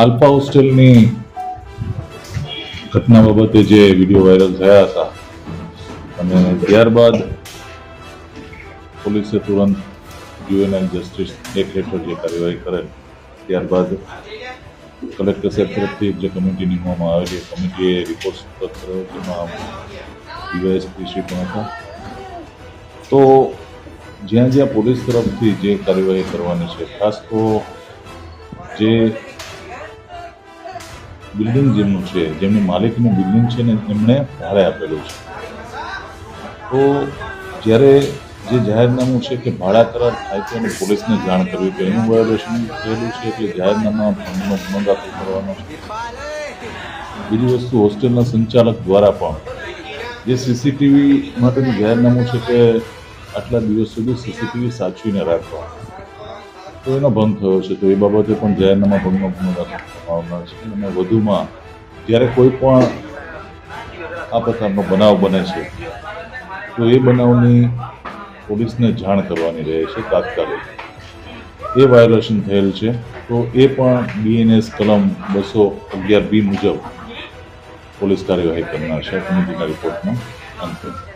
Alpha હોસ્ટેલની ઘટના બાબતે જે વીડિયો વાયરલ થયા હતા અને ત્યારબાદ પોલીસે તુરંત યુએનએન જસ્ટિસ એક હેઠળ જે કાર્યવાહી કરેલ, ત્યારબાદ કલેક્ટર સાહેબ તરફથી જે કમિટી નીમવામાં આવેલી કમિટીએ રિપોર્ટ સુપરત કર્યો, જેમાં ડીવાયએસપી શ્રી પણ હતા. તો જ્યાં જ્યાં પોલીસ તરફથી જે કાર્યવાહી કરવાની છે, ખાસ તો જે બિલ્ડિંગ જેમનું છે, જેમની માલિકીનું બિલ્ડિંગ છે ને એમણે ભાડે આપેલું છે. તો જ્યારે જે જાહેરનામું છે કે ભાડા કરાર થાય છે અને પોલીસને જાણ કરવી કે એનું વાયોલેશન થયેલું છે એટલે જાહેરનામા ભંગનો ગુનો દાખલ કરવાનો છે. બીજી વસ્તુ, હોસ્ટેલના સંચાલક દ્વારા પણ જે સીસીટીવી માટેનું જાહેરનામું છે કે આટલા દિવસ સુધી સીસીટીવી સાચવીને રાખવા. તો એનો ભંગ થયો છે, તો એ બાબતે પણ જાહેરનામા ભંગનો ગુનો દાખલ આવનાર છે. અને વધુમાં, જ્યારે કોઈ પણ આ પ્રકારનો બનાવ બને છે, તો એ બનાવની પોલીસને જાણ કરવાની રહે છે તાત્કાલિક. એ વાયોલેશન થયેલ છે, તો એ પણ બીએનએસ કલમ બસો અગિયાર બી મુજબ પોલીસ કાર્યવાહી કરનાર છે કમિટીના રિપોર્ટમાં અંતે.